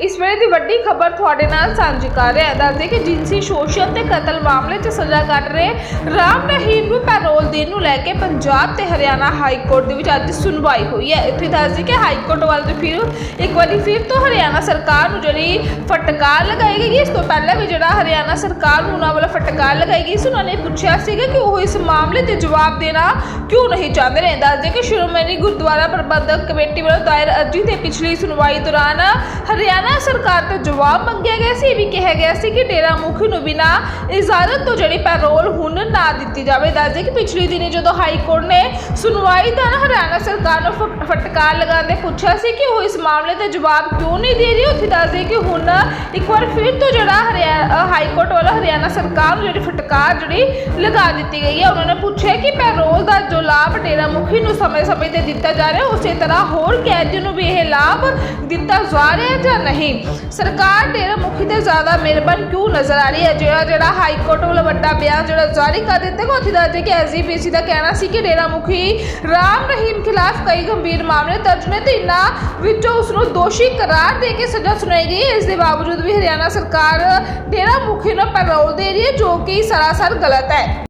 ਇਸ ਵੇਲੇ ਦੀ ਵੱਡੀ ਖਬਰ ਤੁਹਾਡੇ ਨਾਲ ਸਾਂਝੀ ਕਰ ਰਿਹਾ ਹੈ। ਦੱਸਦੇ ਕਿ ਜਿੰਸੀ ਸ਼ੋਸ਼ਣ ਤੇ ਕਤਲ ਮਾਮਲੇ 'ਚ ਸਜ਼ਾ ਕੱਟ ਰਹੇ ਰਾਮ ਰਹੀਮ ਨੂੰ ਪੈਰੋਲ ਦੇਣ ਨੂੰ ਲੈ ਕੇ ਪੰਜਾਬ ਤੇ ਹਰਿਆਣਾ ਹਾਈ ਕੋਰਟ ਦੇ ਵਿੱਚ ਅੱਜ ਸੁਣਵਾਈ ਹੋਈ ਹੈ। ਇੱਥੇ ਦੱਸਦੇ ਕਿ ਹਾਈ ਕੋਰਟ ਵੱਲ ਤੋਂ ਫਿਰ ਇੱਕ ਵਾਰੀ ਫਿਰ ਤੋਂ ਹਰਿਆਣਾ ਸਰਕਾਰ ਨੂੰ ਜਿਹੜੀ ਫਟਕਾਰ ਲਗਾਈ ਗਈ, ਇਸ ਤੋਂ ਪਹਿਲਾਂ ਵੀ ਜਿਹੜਾ ਹਰਿਆਣਾ ਸਰਕਾਰ ਨੂੰ ਉਹਨਾਂ ਵੱਲੋਂ ਫਟਕਾਰ ਲਗਾਈ ਗਈ ਸੀ, ਉਹਨਾਂ ਨੇ ਪੁੱਛਿਆ ਸੀਗਾ ਕਿ ਉਹ ਇਸ ਮਾਮਲੇ ਤੇ ਜਵਾਬ ਦੇਣਾ ਕਿਉਂ ਨਹੀਂ ਚਾਹੁੰਦੇ ਨੇ ਦੱਸਦੇ ਕਿ ਸ਼੍ਰੋਮਣੀ ਗੁਰਦੁਆਰਾ ਪ੍ਰਬੰਧਕ ਕਮੇਟੀ ਵੱਲੋਂ ਦਾਇਰ ਅਰਜੀ ਤੇ ਪਿਛਲੀ ਸੁਣਵਾਈ ਦੌਰਾਨ ਹਰਿਆਣਾ ਸਰਕਾਰ ਤੋਂ ਜਵਾਬ ਮੰਗਿਆ ਗਿਆ ਸੀ, ਇਹ ਵੀ ਕਿਹਾ ਗਿਆ ਸੀ ਕਿ ਡੇਰਾ ਮੁਖੀ ਨੂੰ ਬਿਨਾ ਇਜਾਜ਼ਤ ਤੋਂ ਜਿਹੜੀ ਪੈਰੋਲ ਹੁਣ ਨਾ ਦਿੱਤੀ ਜਾਵੇ। ਦੱਸਦੇ ਕਿ ਪਿਛਲੀ ਦਿਨੀ ਜਦੋਂ ਹਾਈ ਕੋਰਟ ਨੇ ਸੁਣਵਾਈ ਦੌਰਾਨ ਹਰਿਆਣਾ ਸਰਕਾਰ ਨੂੰ ਫਟਕਾਰ ਲਗਾਉਂਦੇ ਪੁੱਛਿਆ ਸੀ ਕਿ ਉਹ ਇਸ ਮਾਮਲੇ ਦਾ ਜਵਾਬ ਕਿਉਂ ਨਹੀਂ ਦੇ ਰਹੀ, ਉੱਥੇ ਦੱਸਦੇ ਕਿ ਹੁਣ ਇੱਕ ਵਾਰ ਫਿਰ ਤੋਂ ਜਿਹੜਾ ਹਰਿਆਣਾ ਹਾਈ ਕੋਰਟ ਵੱਲੋਂ ਹਰਿਆਣਾ ਸਰਕਾਰ ਨੂੰ ਜਿਹੜੀ ਫਟਕਾਰ ਜਿਹੜੀ ਲਗਾ ਦਿੱਤੀ ਗਈ ਹੈ, ਉਹਨਾਂ ਨੇ ਪੁੱਛਿਆ ਕਿ ਪੈਰੋਲ ਦਾ ਜੋ ਲਾਭ ਡੇਰਾ ਮੁਖੀ ਨੂੰ ਸਮੇਂ-ਸਮੇਂ ਤੇ ਦਿੱਤਾ ਜਾ ਰਿਹਾ, ਉਸੇ ਤਰ੍ਹਾਂ ਹੋਰ ਕੈਦੀਆਂ ਨੂੰ ਵੀ ਇਹ ਲਾਭ ਦਿੱਤਾ ਜਾ ਰਿਹਾ ਜਾਂ ਨਹੀਂ। ਸਰਕਾਰ ਡੇਰਾ ਮੁਖੀ ਤੇ ਜ਼ਿਆਦਾ ਮਿਹਰਬਾਨ ਕਿਉਂ ਨਜ਼ਰ ਆ ਰਹੀ ਹੈ? ਜਿਹੜਾ ਜਿਹੜਾ ਹਾਈ ਕੋਰਟ ਵੱਲੋਂ ਵੱਡਾ ਬਿਆਨ ਜਿਹੜਾ ਜਾਰੀ ਕਰ ਦਿੱਤਾ ਗਿਆ ਉੱਥੇ ਦੱਸਦੇ ਕਿ ਐਸਜੀਪੀਸੀ ਦਾ ਕਹਿਣਾ ਸੀ ਕਿ ਡੇਰਾ ਮੁਖੀ ਰਾਮ ਰਹੀਮ ਖਿਲਾਫ ਕਈ ਗੰਭੀਰ ਮਾਮਲੇ ਦਰਜ ਨੇ ਤੇ ਇਨ੍ਹਾਂ ਵਿੱਚੋਂ ਉਸ ਨੂੰ ਦੋਸ਼ੀ ਕਰਾਰ ਦੇ ਕੇ ਸਜ਼ਾ ਸੁਣਾਈ ਗਈ ਇਸ ਦੇ ਬਾਵਜੂਦ ਵੀ ਹਰਿਆਣਾ ਸਰਕਾਰ ਡੇਰਾ ਮੁਖੀ ਨੂੰ ਪੈਰੋਲ ਦੇ ਰਹੀ ਹੈ, ਜੋ ਕਿ ਸਰਾਸਰ ਗਲਤ ਹੈ।